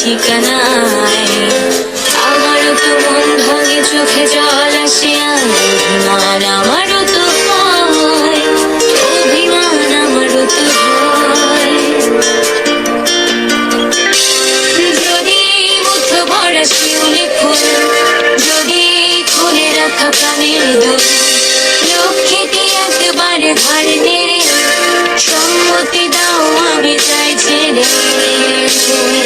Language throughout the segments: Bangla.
ঠিকানায়। আমারও তো মন ভাঙে, চোখে জল আসে অভিমান আমারও তো অভিমান আমারও তো যদি মুঠো ভরা শিউলি ফুল, যদি খুলে রাখা প্রাণের দুল লক্ষ্মীটি একবারে ধার নেড়ে, সম্মতি দাও আমি চাই ছেড়ে। কথা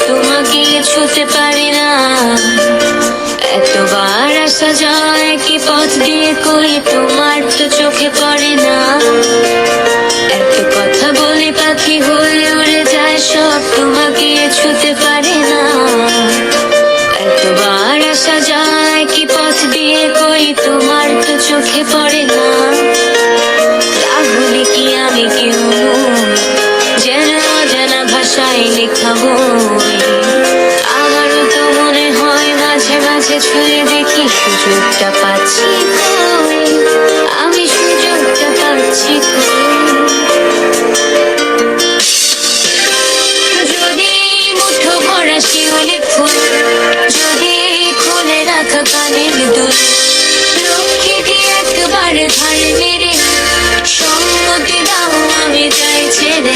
তোমাকে ছুতে পারি না। এতবার আসা যায় কি পথ দিয়ে কই তোমার তো চোখে পড়ে না। এত কথা বলে পাখি হয়ে সুযোগটা পাচ্ছি আমি সুযোগটা পাচ্ছি যদি যদি খুলে রাখা একবার ধার মেরে সম্মতি দাও আমি চাই ছেড়ে।